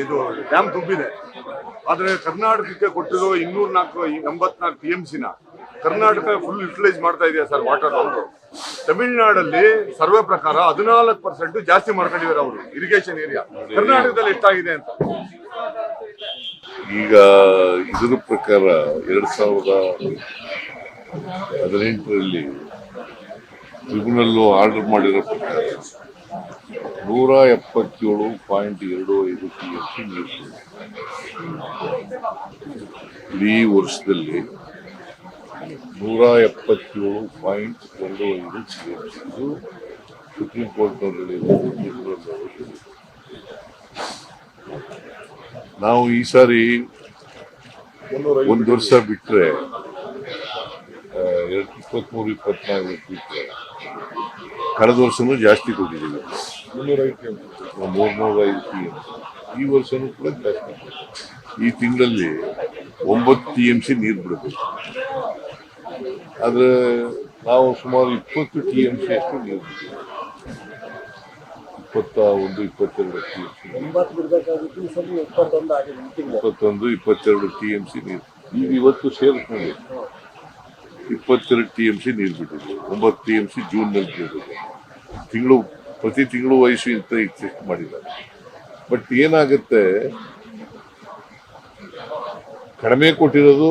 ಇದು ಡ್ಯಾಮ್ ತುಂಬಿದೆ. ಆದರೆ ಕರ್ನಾಟಕಕ್ಕೆ ಕೊಟ್ಟಿರೋ ಇನ್ನೂರ ನಾಲ್ಕು ಎಂಬತ್ನಾಲ್ಕು ಪಿ ಎಂ ಸಿನ ಕರ್ನಾಟಕ ಫುಲ್ ಯುಟಿಲೈಸ್ ಮಾಡ್ತಾ ಇದೆಯಾ ಸರ್ ವಾಟರ್ ಅವರು ತಮಿಳುನಾಡಲ್ಲಿ ಸರ್ವೆ ಪ್ರಕಾರ ಹದಿನಾಲ್ಕು ಪರ್ಸೆಂಟ್ ಜಾಸ್ತಿ ಮಾಡ್ಕೊಂಡಿದ್ದಾರೆ ಅವರು ಇರಿಗೇಷನ್ ಏರಿಯಾ ಕರ್ನಾಟಕದಲ್ಲಿ ಎಷ್ಟಾಗಿದೆ ಅಂತ? ಈಗ ಇದರ ಪ್ರಕಾರ ಎರಡ್ ಸಾವಿರದ ಹದಿನೆಂಟರಲ್ಲಿ ಟ್ರಿಬ್ಯುನಲ್ ಆರ್ಡರ್ ಮಾಡಿರೋ ಪ್ರಕಾರ ನೂರ ಎಪ್ಪತ್ತೇಳು ಪಾಯಿಂಟ್ ಎರಡು ಐದು ಪಿ ಎಚ್ ನೀರು ಇಡೀ ವರ್ಷದಲ್ಲಿ ನೂರ ಎಪ್ಪತ್ತೇಳು ಪಾಯಿಂಟ್ ಎರಡು ಐದು ಟಿ ಎಚ್ ಇದು ಸುಪ್ರೀಂ ಹೇಳಿರೋದು. ನಾವು ಈ ಸಾರಿ ಒಂದು ವರ್ಷ ಬಿಟ್ಟರೆ ಎರಡು ಇಪ್ಪತ್ತ್ಮೂರು ಇಪ್ಪತ್ನಾಲ್ಕು ಬಿಟ್ಟರೆ ಕಳೆದ ವರ್ಷನೂ ಜಾಸ್ತಿ ಕೊಟ್ಟಿದ್ದೀವಿ ಮೂರ್ನೂರ ಐದು ಟಿ ಎಂ ಈ ವರ್ಷನೂ ಕೂಡ ಜಾಸ್ತಿ ಈ ತಿಂಗಳಲ್ಲಿ ಒಂಬತ್ತು ಟಿ ಎಂ ಸಿ ನೀರು ಬಿಡಬೇಕು. ಆದರೆ ನಾವು ಸುಮಾರು ಇಪ್ಪತ್ತು ಟಿ ಎಂ ಸಿ ಅಷ್ಟು ನೀರು ಬಿಡ್ತೀವಿ ಇಪ್ಪತ್ತ ಒಂದು ಇಪ್ಪತ್ತೆರಡು ಟಿ ಎಂ ಸಿ ಇಪ್ಪತ್ತೊಂದು ಇಪ್ಪತ್ತೆರಡು ಟಿ ಎಂ ಸಿ ನೀರು. ಈಗ ಇವತ್ತು ಸೇರಿಸ್ಕೊಂಡು ಇಪ್ಪತ್ತೆರಡು ಟಿ ಎಂ ಸಿ ನೀರು ಬಿಟ್ಟಿದ್ವಿ ಒಂಬತ್ತು ಟಿ ಎಂ ಸಿ ಜೂನ್ನಲ್ಲಿ ಬಿಟ್ಟಿದ್ವಿ ತಿಂಗಳು ಪ್ರತಿ ತಿಂಗಳು ವಯಸ್ಸು ಇಂತ ಚೆಕ್ ಮಾಡಿದ್ದಾರೆ. ಬಟ್ ಏನಾಗುತ್ತೆ? ಕಡಿಮೆ ಕೊಟ್ಟಿರೋದು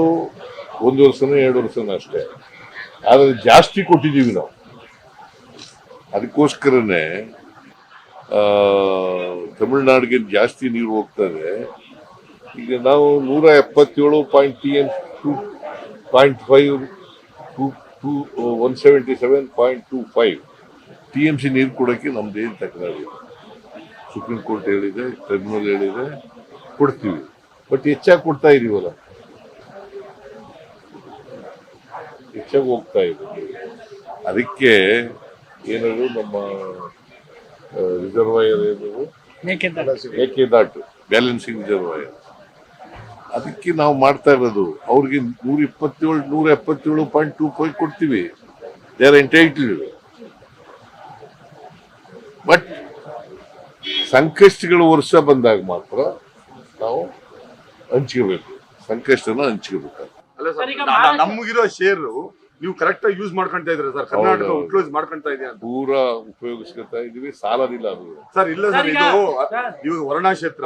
ಒಂದು ವರ್ಷನೂ ಎರಡು ವರ್ಷನೂ ಅಷ್ಟೇ. ಆದರೆ ಜಾಸ್ತಿ ಕೊಟ್ಟಿದ್ದೀವಿ ನಾವು. ಅದಕ್ಕೋಸ್ಕರನೇ ತಮಿಳ್ನಾಡಿಗೆ ಜಾಸ್ತಿ ನೀರು ಹೋಗ್ತದೆ ಈಗ ನಾವು ನೂರ ಎಪ್ಪತ್ತೇಳು point T N two point five two two one seventy seven point two five T M C ನೀರು ಕೊಡೋಕ್ಕೆ ನಮ್ದು ಏನು ತಕರಾರಿಲ್ಲ ಸುಪ್ರೀಂ ಕೋರ್ಟ್ ಹೇಳಿದೆ ಟ್ರಿಬ್ಯುನಲ್ ಹೇಳಿದೆ ಕೊಡ್ತೀವಿ. ಬಟ್ ಹೆಚ್ಚಾಗಿ ಕೊಡ್ತಾ ಇದೀವಲ್ಲ. ಹೆಚ್ಚಾಗಿ ಹೋಗ್ತಾ ಇದೆ. ಅದಕ್ಕೆ ಏನಾದ್ರು ನಮ್ಮ ರಿಸರ್ವಾಯರ್ ಏನಾದ್ರು ಮೇಕೆದಾಟು ಬ್ಯಾಲೆನ್ಸಿಂಗ್ ರಿಸರ್ವಾಯರ್ ಅದಕ್ಕೆ ನಾವು ಮಾಡ್ತಾ ಇರೋದು ಅವ್ರಿಗೆ ನೂರ ಇಪ್ಪತ್ತೇಳು ನೂರ ಎಪ್ಪತ್ತೇಳು ಪಾಯಿಂಟ್ ಟೂ ಫೈವ್ ಕೊಡ್ತೀವಿ. ದೇ ಆರ್ ಎಂಟೈಟಲ್ಡ್ ಬಟ್ ಸಂಕಷ್ಟಗಳ ವರ್ಷ ಬಂದಾಗ ಮಾತ್ರ ನಾವು ಹಂಚ್ಕೋಬೇಕು. ಸಂಕಷ್ಟನ ಹಂಚ್ಕೋಬೇಕು. ಅಲ್ಲ ಸರ್ ನಮಗಿರೋ ಶೇರ್ ನೀವು ಕರೆಕ್ಟ್ ಆಗಿ ಯೂಸ್ ಮಾಡ್ಕೊಂತಾ ಇದ್ರೆ ಸರ್? ಕರ್ನಾಟಕ. ಯುಟಿಲೈಸ್ ಮಾಡ್ಕೊಂತ ಇದೆಯಾ ದೂರ ಉಪಯೋಗಿಸ್ಕೊತಾ ಇದೀವಿ ಸಾಲದಿಲ್ಲ ಅದು. ಸರ್ ಇಲ್ಲ ಸರ್, ಇದು ನೀವು ಇವಾಗ ವರ್ಣಾ ಕ್ಷೇತ್ರ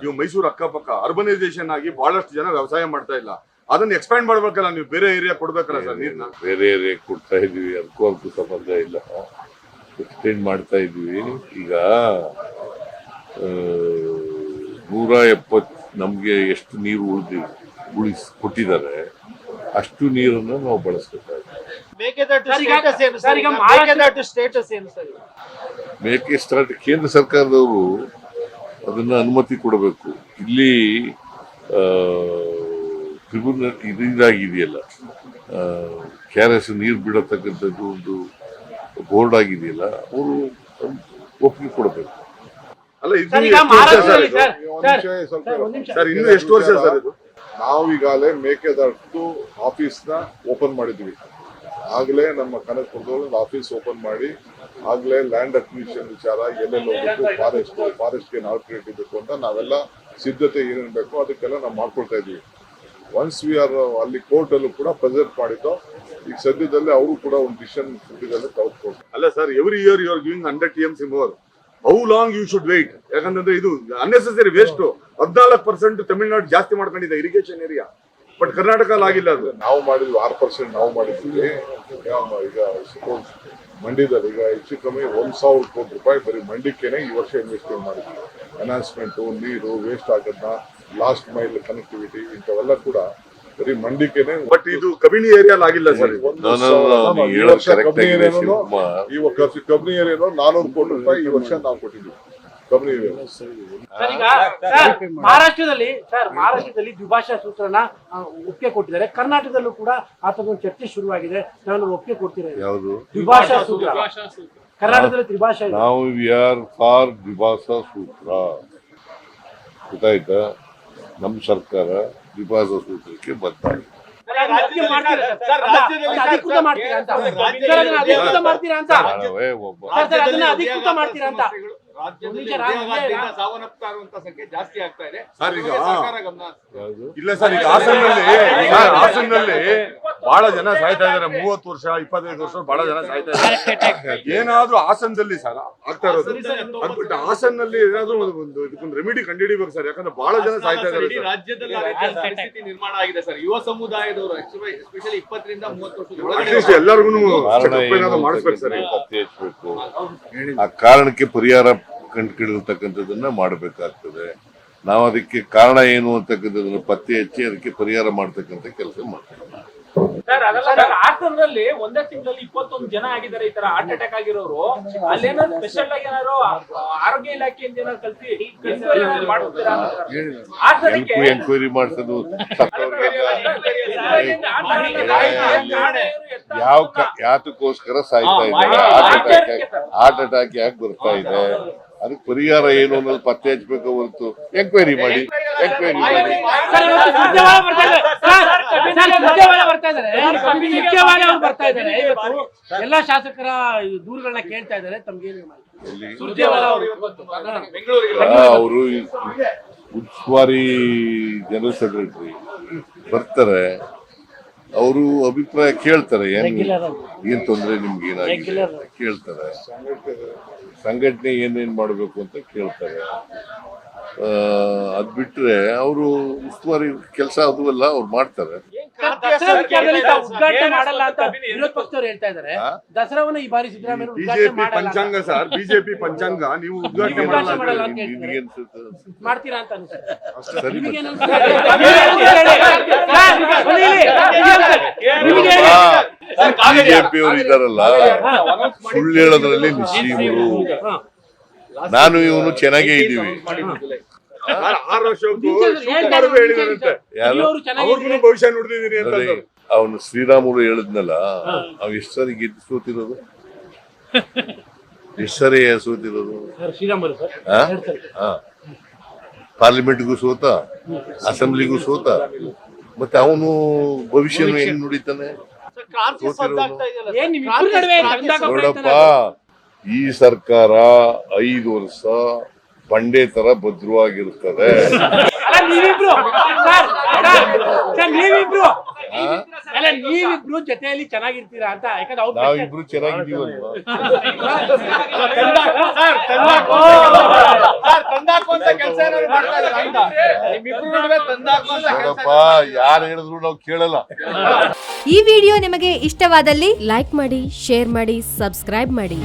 ನೀವು ಮೈಸೂರು ಅಕ್ಕಪಕ್ಕ ಅರ್ಬನೈಸೇಷನ್ ಆಗಿ ಬಹಳಷ್ಟು ಜನ ವ್ಯವಸಾಯ ಮಾಡ್ತಾ ಇಲ್ಲ. ಅದನ್ನ ಎಕ್ಸ್ಪ್ಯಾಂಡ್ ಮಾಡ್ಬೇಕಲ್ಲ ನೀವು ಬೇರೆ ಏರಿಯಾ ಕೊಡ್ಬೇಕಲ್ಲ ಸರ್ ನೀರ್ನ? ಬೇರೆ ಏರಿಯಾ ಕೊಡ್ತಾ ಇದೀವಿ ಅದಕ್ಕೂ ಅದಕ್ಕೂ ಸಂಬಂಧ ಇಲ್ಲ. ಎಕ್ಸ್ಟೆಂಡ್ ಮಾಡ್ತಾ ಇದೀವಿ ಈಗ ನೂರ ಎಪ್ಪತ್ತು ನಮಗೆ ಎಷ್ಟು ನೀರು ಉಳಿದಿ ಉಳಿಸ್ ಕೊಟ್ಟಿದ್ದಾರೆ ಅಷ್ಟು ನೀರನ್ನು ನಾವು ಬಳಸ್ಕೊತಾ ಇದ್ದೀವಿ. ಮೇಕೆದಾಟು ಸರ್, ಈಗ- ಸ್ಟೇಟಸ್ ಸರ್, ಈಗ ಮಹಾರಾಷ್ಟ್ರ- ಸ್ಟೇಟಸ್ ಏನು ಸರ್? ಈಗ? ಮೇಕೆ ಸ್ಟಾರ್ಟ್ ಕೇಂದ್ರ ಸರ್ಕಾರದವರು ಅದನ್ನ ಅನುಮತಿ ಕೊಡಬೇಕು. ಇಲ್ಲಿ ಟ್ರಿಬ್ಯುನಲ್ ಇದು ಇದಾಗಿದೆಯಲ್ಲ. ಕೆ ಆರ್ ಎಸ್ ನೀರು ಬಿಡತಕ್ಕಂಥದ್ದು ಒಂದು ಬೋರ್ಡ್ ಆಗಿದೆಯಲ್ಲ ಅವರು ಒಪ್ಪಿಗೆ ಕೊಡಬೇಕು. ಅಲ್ಲ ಇದು ಸರ್ ಇನ್ನು ಎಷ್ಟು ವರ್ಷ ಸರ್ ಇದು? ನಾವು ಈಗಾಗಲೇ ಮೇಕೆದಾಟು ಆಫೀಸ್ನ ಓಪನ್ ಮಾಡಿದ್ವಿ ಆಗ್ಲೇ ನಮ್ಮ ಕನಕಪುರದಲ್ಲಿ ಒಂದು ಆಫೀಸ್ ಓಪನ್ ಮಾಡಿ ಆಗ್ಲೇ ಲ್ಯಾಂಡ್ ಅಕ್ವಿಷನ್ ವಿಚಾರ ಎಲ್ಲೆಲ್ಲಿ ಹೋಗ್ಬೇಕು ಫಾರೆಸ್ಟ್ ಫಾರೆಸ್ಟ್ಗೆ ಆಲ್ಟ್ರೇಟ್ ಬೇಕು ಅಂತ ನಾವೆಲ್ಲ ಸಿದ್ಧತೆ ಏನೇನ್ ಬೇಕು ಅದಕ್ಕೆಲ್ಲ ನಾವು ಮಾಡ್ಕೊಳ್ತಾ ಇದೀವಿ ಒನ್ಸ್ ವಿ ಆರ್ ಅಲ್ಲಿ ಕೋರ್ಟ್ ಅಲ್ಲೂ ಕೂಡ ಪ್ರೆಸೆಂಟ್ ಮಾಡಿದ್ದು ಈಗ ಸದ್ಯದಲ್ಲೇ ಅವರು ಕೂಡ ಒಂದು ಡಿಸಿಷನ್ ಸದ್ಯದಲ್ಲೇ ತೆಗೆದುಕೊಳ್ತಾರೆ ಅಲ್ಲ sir every year you are giving hundred T M C more how long you should wait ಯಾಕಂತಂದ್ರೆ ಇದು ಅನ್ನೆಸೆಸರಿ ವೇಸ್ಟ್ ಹದಿನಾಲ್ಕು ಪರ್ಸೆಂಟ್ ತಮಿಳುನಾಡು ಜಾಸ್ತಿ ಮಾಡ್ಕೊಂಡಿದೆ ಇರಿಗೇಷನ್ ಏರಿಯಾ ಬಟ್ ಕರ್ನಾಟಕ ಆಗಿಲ್ಲ ಅದು. ನಾವು ಮಾಡಿದ್ವಿ ಆರು ಪರ್ಸೆಂಟ್ ನಾವು ಮಾಡಿದ್ವಿ. ಈಗ ಸಪೋಸ್ ಮಂಡ್ಯದಲ್ಲಿ ಈಗ ಹೆಚ್ಚು ಕಮ್ಮಿ ಒಂದ್ ಸಾವಿರ ಕೋಟಿ ರೂಪಾಯಿ ಬರೀ ಮಂಡ್ಯಕ್ಕೇನೆ ಈ ವರ್ಷ ಇನ್ವೆಸ್ಟ್ಮೆಂಟ್ ಮಾಡಿದ್ವಿ. ಅನೌನ್ಸ್ಮೆಂಟು ನೀರು ವೇಸ್ಟ್ ಆಗೋದನ್ನ ಲಾಸ್ಟ್ ಮೈಲ್ ಕನೆಕ್ಟಿವಿಟಿ ಇಂಥವೆಲ್ಲ ಕೂಡ ಬರೀ ಮಂಡ್ಯಕ್ಕೇನೆ ಬಟ್ ಇದು ಕಬಿನಿ ಏರಿಯಾ ಆಗಿಲ್ಲ ಸರ್ ಈ ವರ್ಷ ಕಬ್ನಿ ಏರಿಯಾನು ಈ ಕಬ್ನಿ ಏರಿಯಾನು ನಾನೂರು ಕೋಟಿ ರೂಪಾಯಿ ಈ ವರ್ಷ ನಾವು ಕೊಟ್ಟಿದ್ದೀವಿ. ಕಬ್ನಿ ಏರಿಯಾ ಸರ್ ಈಗ ಮಹಾರಾಷ್ಟ್ರದಲ್ಲಿ ಸರ್ ಮಹಾರಾಷ್ಟ್ರದಲ್ಲಿ ದ್ವಿಭಾಷಾ ಸೂತ್ರನ ಒಪ್ಪಿಗೆ ಕೊಟ್ಟಿದ್ದಾರೆ. ಕರ್ನಾಟಕದಲ್ಲೂ ಕೂಡ ಆತನ ಚರ್ಚೆ ಶುರುವಾಗಿದೆ. ನಾನು ಒಪ್ಪಿಗೆ ಕೊಡ್ತೀರಾ ಯಾವುದು? ದ್ವಿಭಾಷಾ ಸೂತ್ರ. ಕರ್ನಾಟಕದಲ್ಲಿ ತ್ರಿಭಾಷಾ ಇದೆ. ನಾವು ವಿ ಆರ್ ಫಾರ್ ದ್ವಿಭಾಷಾ ಸೂತ್ರ. ಗೊತ್ತಾಯ್ತಾ? ನಮ್ಮ ಸರ್ಕಾರ. ದ್ವಿಭಾಷಾ ಸೂತ್ರಕ್ಕೆ ಅಂತ. ಒಬ್ಬ. ಸರ್, ಈಗ- ಇದ್ರ ಇಲ್ಲ ಸರ್ ಈಗ ಹಾಸನಲ್ಲಿ ಸರ್, ಹಾಸನಲ್ಲಿ ಬಹಳ ಜನ ಸಾಯ್ತಾ ಇದಾರೆ ಮೂವತ್ತು ವರ್ಷ ಇಪ್ಪತ್ತೈದು ವರ್ಷ ಬಹಳ ಜನ ಸಾಯ್ತಾ ಇದ್ದಾರೆ. ಏನಾದ್ರೂ ಹಾಸನದಲ್ಲಿ ಸರ್ ಆಗ್ತಾ ಇರೋದು. ಅದ್ಬಿಟ್ಟು ಹಾಸನಲ್ಲಿ ಏನಾದ್ರೂ ಒಂದು ಒಂದು ಇದಕ್ಕೊಂದು ರೆಮಿಡಿ ಕಂಡುಹಿಡಿಬೇಕು ಸರ್. ಯಾಕಂದ್ರೆ ಬಹಳ ಜನ ಸಾಯ್ತಾ ಸರ್ ರಾಜ್ಯದಲ್ಲಿ ಆ ನಿರ್ಮಾಣ ಆಗಿದೆ ಸರ್. ಯುವ ಸಮುದಾಯದವರು ಎಸ್ಪೆಷಲಿ ಇಪ್ಪತ್ತರಿಂದ ಮೂವತ್ತು ವರ್ಷದ ಒಳಗಡೆ ಅಟ್ಲೀಸ್ಟ್ ಎಲ್ಲರಿಗೂ ಮಾಡಿಸ್ಬೇಕು ಸರ್. ಆ ಕಾರಣಕ್ಕೆ ಪರಿಹಾರ ಕಂಡುಹಿಡಿರ್ತಕ್ಕಂಥದ್ದನ್ನ ಮಾಡಬೇಕಾಗ್ತದೆ. ನಾವು ಅದಕ್ಕೆ ಕಾರಣ ಏನು ಅಂತಕ್ಕಂಥದ್ದನ್ನು ಪತ್ತೆ ಹಚ್ಚಿ ಅದಕ್ಕೆ ಪರಿಹಾರ ಮಾಡ್ತಕ್ಕಂಥ ಕೆಲಸ ಮಾಡ್ತೀವಿ. ಸರ್ ಅದಲ್ಲ ಸರ್ ಹಾಸನದಲ್ಲಿ ಒಂದೇ ತಿಂಗಳಲ್ಲಿ ಇಪ್ಪತ್ತೊಂದು ಜನ ಆಗಿದ್ದಾರೆ ಈ ತರ ಹಾರ್ಟ್ ಅಟ್ಯಾಕ್ ಆಗಿರೋರು. ಅಲ್ಲೇನಾದ್ರು ಸ್ಪೆಷಲ್ ಆಗಿ ಏನಾದ್ರು ಆರೋಗ್ಯ ಇಲಾಖೆಯಿಂದ ಏನಾದ್ರು ಕಲ್ಸಿ enquiry ಮಾಡ್ತೀರಾ ಹಾಸನಕ್ಕೆ ಎಲ್ಕು ಎಂಕ್ವೈರಿ ಮಾಡಿಸೋದು ಸತ್ತವ್ರಿಗೆಲ್ಲ ಯಾವ ಯಾತಕ್ಕೋಸ್ಕರ ಸಾಯ್ತಾ ಇದೆ ಹಾರ್ಟ್ ಅಟ್ಯಾಕ್ ಹಾರ್ಟ್ ಅಟ್ಯಾಕ್ ಯಾಕೆ ಬರ್ತಾ ಇದೆ? ಅದಕ್ಕೆ ಪರಿಹಾರ ಏನು ಅನ್ನೋದು ಪತ್ತೆ ಹಚ್ಚಬೇಕು ಹೊರತು. ಎಂಕ್ವೈರಿ ಮಾಡಿ. ಎಂಕ್ವೈರಿ ಮಾಡಿ. ಸರ್, ಇವತ್ತು ಬರ್ತಾ ಇದ್ದಾರೆ. ಸರ್, ಸರ್, ಬರ್ತಾ ಇದ್ದಾರೆ. ಸುರ್ಜೇವಾಲ ಅವ್ರು ಬರ್ತಾ ಇದ್ದಾರೆ. ಇವತ್ತು ಎಲ್ಲಾ ಶಾಸಕರ ದೂರುಗಳನ್ನ ಕೇಳ್ತಾ ಇದ್ದಾರೆ. ತಮ್ಗೆ ಅವರು. ಉಸ್ತುವಾರಿ ಜನರಲ್ ಸೆಕ್ರೆಟರಿ ಬರ್ತಾರೆ. ಅವರು ಅಭಿಪ್ರಾಯ ಕೇಳ್ತಾರೆ ಏನ್ ಏನ್ ತೊಂದರೆ ನಿಮ್ಗೆ ಏನಾಗಿದೆ ಕೇಳ್ತಾರೆ. ಸಂಘಟನೆ ಏನೇನ್ ಮಾಡ್ಬೇಕು ಅಂತ ಕೇಳ್ತಾರೆ. ಅದ್ ಬಿಟ್ರೆ ಅವರು ಉಸ್ತುವಾರಿ ಕೆಲಸ ಅದು ಅಲ್ಲ ಅವ್ರು ಮಾಡ್ತಾರೆ. ದಸರಾ ವಿಚಾರದಲ್ಲಿ ತಾವು ಉದ್ಘಾಟನೆ ಮಾಡಲ್ಲ ಅಂತ ವಿರೋಧ ಪಕ್ಷದವ್ರು ಹೇಳ್ತಾ ಇದ್ದಾರೆ ಹಾ? ದಸರಾವನ್ನ ಈ ಬಾರಿ ಸಿದ್ದರಾಮಯ್ಯ ಉದ್ಘಾಟನೆ ಬಿಜೆಪಿ ಮಾಡಲ್ಲ ಪಂಚಾಂಗ ಸರ್ ಬಿಜೆಪಿ ಪಂಚಾಂಗ ನೀವು ಉದ್ಘಾಟನೆ ನೀವು ಮಾಡಲ್ಲ ಉದ್ಘಾಟನೆ ಮಾಡಲ್ಲ ಅಂತ ಅಂತ ಹೇಳ್ತಾರೆ. ನಿಮ್ಗೆ ಅನ್ಸುತ್ತೆ ಮಾಡ್ತೀರಾ ಅಂತ ಅನ್ಸುತ್ತೆ ಸರಿ ನಿಮಗೆ ಮತ್ತೆ. ಬಿಜೆಪಿ ಅವರು ಇದಾರಲ್ಲ ಸುಳ್ಳು ಹೇಳೋದ್ರಲ್ಲಿ ನಿಶ್ಚೀಮರು ನಾನು ಇವನು ಚೆನ್ನಾಗೇ ಇದ್ದೀವಿ ಆರು ವರ್ಷಕ್ಕೂ ಹೇಳಿದಾರಂತೆ ಅವ್ರಿಗೂ ಭವಿಷ್ಯ ನುಡಿದಿದ್ದೀನಿ ಅಂತ ಅವನು ಶ್ರೀರಾಮುಲು ಹೇಳಿದ್ನಲ್ಲ ಅವ್ ಎಷ್ಟು ಸರಿ ಗೆದ್ದು ಸೋತಿರೋದು? ಎಷ್ಟು ಸರಿ ಸೋತಿರೋದು. ಪಾರ್ಲಿಮೆಂಟ್ಗೂ ಸೋತ ಅಸೆಂಬ್ಲಿಗೂ ಸೋತ ಮತ್ತೆ ಅವನು ಭವಿಷ್ಯನು ಹೆಂಗ್ ನುಡಿತಾನೆ? ನೋಡಪ್ಪ ಈ ಸರ್ಕಾರ ಐದು ವರ್ಷ ಬಂಡೆ ತರ ಭದ್ರವಾಗಿರುತ್ತದೆ. ಅಲ್ಲ ನೀವಿಬ್ರು. ಜೊತೆಯಲ್ಲಿ ಚೆನ್ನಾಗಿರ್ತೀರಾ ಅಂತ ಯಾಕಂದ್ರೆ ಅವ್ರು ನಾವಿಬ್ರು ಚೆನ್ನಾಗಿದ್ದೀವಲ್ವಾ? Sir sir ತಂದಾಕು. ಅಂತ ಕೆಲಸ ಏನಾದ್ರು ಮಾಡ್ತಾ ಇದ್ದಾರೆ? ಅಂತ ನಿಮ್ಮಿಬ್ರು ಅಂತ ಕೆಲಸ ನೋಡಪ್ಪ ಯಾರು ಹೇಳಿದ್ರು ನಾವು ಕೇಳಲ್ಲ. ಈ ವಿಡಿಯೋ ನಿಮಗೆ ಇಷ್ಟವಾದಲ್ಲಿ ಲೈಕ್ ಮಾಡಿ ಶೇರ್ ಮಾಡಿ ಸಬ್ಸ್ಕ್ರೈಬ್ ಮಾಡಿ.